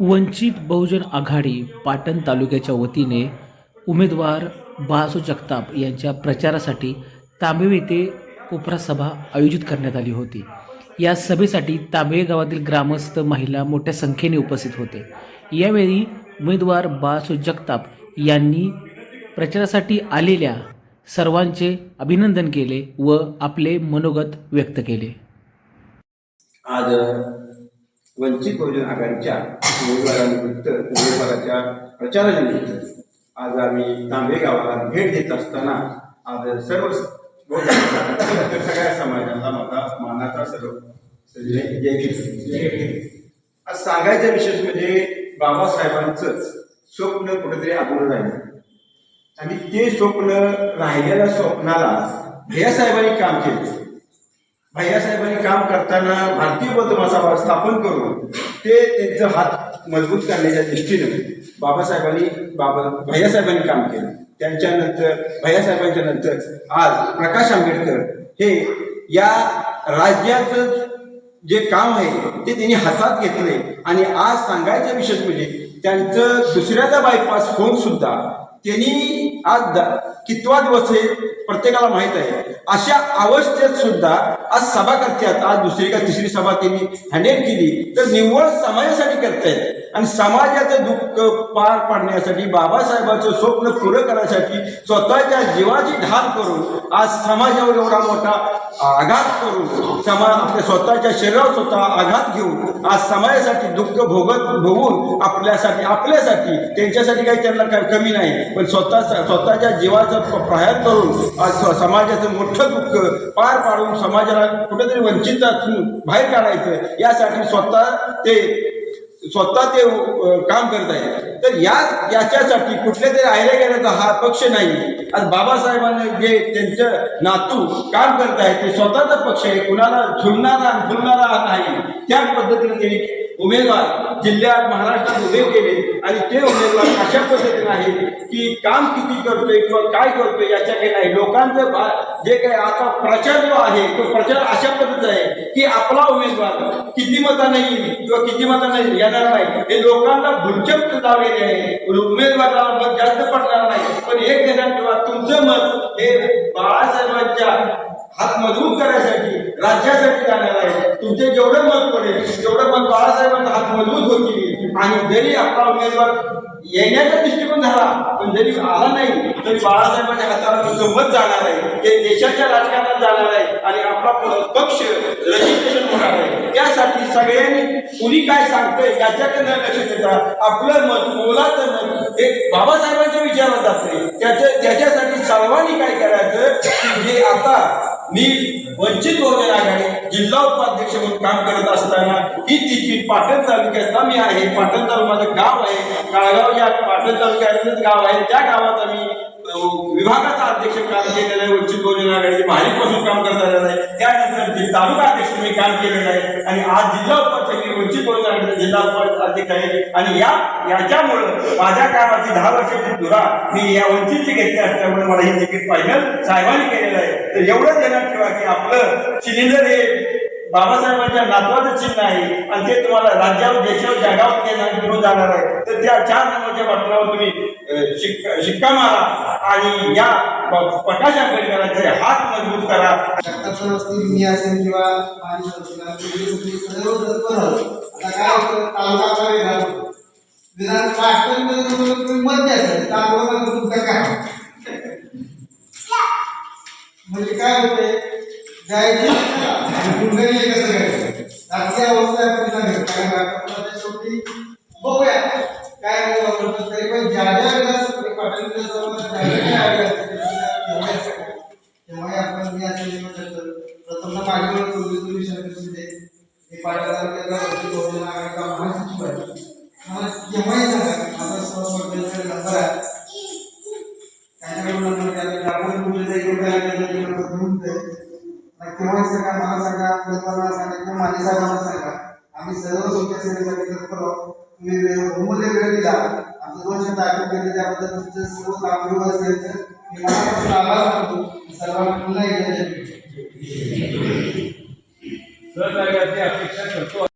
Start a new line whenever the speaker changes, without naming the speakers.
वंचित बहुजन आघाडी पाटण तालुक्याच्या वतीने उमेदवार बाळासो जगताप यांच्या प्रचारासाठी तांबे येथे कोपरा सभा आयोजित करण्यात आली होती. या सभेसाठी तांबे गावातील ग्रामस्थ महिला मोठ्या संख्येने उपस्थित होते. यावेळी उमेदवार बाळासो जगताप यांनी प्रचारासाठी आलेल्या सर्वांचे अभिनंदन केले व आपले मनोगत व्यक्त केले.
आज वंचित बहुजन आघाडीच्या उमेदवारानिमित्त उमेदवाराच्या प्रचारानिमित्त आज आम्ही तांबे गावाला भेट देत असताना आज सर्व सगळ्या समाजाला माझा मानाचा सर्व आज सांगायचं विशेष म्हणजे बाबासाहेबांचंच स्वप्न कुठेतरी अधुरं राहिलं. आणि ते स्वप्न राहिलेल्या स्वप्नाला भैयासाहेबांनी काम केलं. भैयासाहेबांनी काम करताना भारतीय बौद्ध महासभा स्थापन करून ते त्यांचं हात मजबूत करण्याच्या दृष्टीनं बाबासाहेबांनी बाबा भैयासाहेबांनी काम केलं. त्यांच्यानंतर भैयासाहेबांच्या नंतर आज प्रकाश आंबेडकर हे या राज्याचं जे काम आहे ते त्यांनी हातात घेतले आणि आज सांगायचं विशेष म्हणजे त्यांचं दुसऱ्याचा बायपास होऊन सुद्धा त्यांनी आज कितवा दिवस हे प्रत्येकाला माहीत आहे. अशा अवस्थेत सुद्धा आज सभा करतात. आज दुसरी का तिसरी सभा त्यांनी हँडल केली. तर निव्वळ समाजासाठी करतायत. आणि समाजाचं दुःख पार पाडण्यासाठी बाबासाहेबांचं स्वप्न पुरं करण्यासाठी स्वतःच्या जीवाची ढाल करून आज समाजावर एवढा मोठा आघात करून समाज आपल्या स्वतःच्या शरीरावर स्वतः आघात घेऊन आज समाजासाठी दुःख भोगत भोगून आपल्यासाठी आपल्यासाठी त्यांच्यासाठी काही त्यांना कमी नाही. पण स्वतः स्वतःच्या जीवाचा प्रहार करून आज समाजाचं मोठं दुःख पार पाडून समाजाला कुठेतरी वंचित बाहेर काढायचं यासाठी स्वतः ते स्वतः ते काम करत आहे तर या याच्यासाठी कुठल्या तरी आयल्या गेल्याचा हा पक्ष नाही. आज बाबासाहेबांना जे त्यांचं नातू काम करत आहे ते स्वतःचा पक्ष आहे कुणाला झुलणारा झुलणारा नाही. त्या पद्धतीने त्यांनी उमेदवार जिल्ह्यात महाराष्ट्रात उभे केले आणि ते उमेदवार अशा पद्धतीने आहे की काम किती करतोय किंवा काय करतोय काही नाही लोकांचं भा- जे काही आता प्रचार जो आहे तो प्रचार अशा पद्धतीचा आहे की आपला उमेदवार किती मतांना येईल किंवा किती मतांना येणार नाही हे लोकांना भुलचक लावलेले आहे. उमेदवाराला मत जास्त पडणार नाही. पण एक देणार किंवा तुमचं मत हे बाळासाहेबांच्या हात मजबूत करण्यासाठी राज्यासाठी जाणार आहे. तुमचे जेवढं मत पडेल तेवढं मत बाळासाहेबांचा हात मजबूत होतील. आणि जरी आपला उमेदवार येण्याचा दृष्टिकोन झाला पण जरी आला नाही तरी बाळासाहेबांच्या हाताला तुमचं मत जाणार आहे. ते देशाच्या राजकारणात जाणार आहे आणि आपला पक्ष रजिस्ट्रेशन होणार आहे. त्यासाठी सगळ्यांनी कुणी काय सांगतंय याच्याकडे लक्ष देता. आपलं मत मोलाचं मत हे बाबासाहेबांच्या विचारात असते. त्याच्या त्याच्यासाठी सर्वांनी काय करायचं की जे आता मी वंचित बहुजन आघाडी जिल्हा उपाध्यक्ष म्हणून काम करत असताना ही तिकीट पाटण तालुक्यातला मी आहे. पाटण तालुक्याचं गाव आहे. काळगाव या पाटण तालुक्यातलंच गाव आहे. त्या गावात आम्ही विभागाचा अध्यक्ष काम केलेलं आहे वंचित बहुजन आघाडी महालीपासून काम करता आलेलं आहे. त्यानंतर जे तालुका अध्यक्ष मी काम केलेलं आहे. आणि आज जिल्हा उपाध्यक्ष वंचित बहुजन आघाडीचा जिल्हा उपाध्यक्ष आहे आणि या याच्यामुळं माझ्या कामाची दहा वर्षाची धुरा मी या वंचितची घेतली असल्यामुळे मला हे तिकीट पाहिजे साहेबांनी केलेलं आहे. तर एवढं देण्यात ठेवा की आपलं. सिलेंडर हे बाबासाहेबांच्या नातवाचं चिन्ह आहे आणि ते तुम्हाला राज्यावर देशावर जगावर देणार घेऊन जाणार आहे. तर त्या चार नंबरच्या पटलावर तुम्ही शिक्का शिक्का मारा आणि या प्रकाश आंबेडकरांचे हात मजबूत करा.
असतील मी असेल किंवा माणूस सर्व तत्पर आता काय विधान राष्ट्रपतीमध्ये तुम्हाला तुम्ही मत द्यायचं तालुका तुमचं काय म्हणजे काय होते जायचं आणि पुढे कसं घ्यायचं आजची अवस्था आहे आपण सांगितलं. कारण राष्ट्रपतीच्या शेवटी? बघूया. काय म्हणतो तरी पण ज्या ज्या वेळेस पाटील आपण मी असं म्हणत प्रथम माझ्यावर पूर्वीचा विषय महासचिव आहे? मला केव्हाही सांगा माझा नंबर आहे त्याच्याकडून नंबर द्या. आपण केव्हाही सांगा मला सांगा सांगा किंवा माझ्या साहेबांना सांगा. आम्ही सर्व तुमच्या सेवेसाठी तत्पर आहोत तुम्ही बहुमूल्य वेळ दिला. आमचं दोन शब्द ऐकून केले त्याबद्दल तुमचं सर्व लांबी असेल मी मनापासून आभार मानतो. सर्वांना पुन्हा एकदा
सहकार्याची अपेक्षा करतो.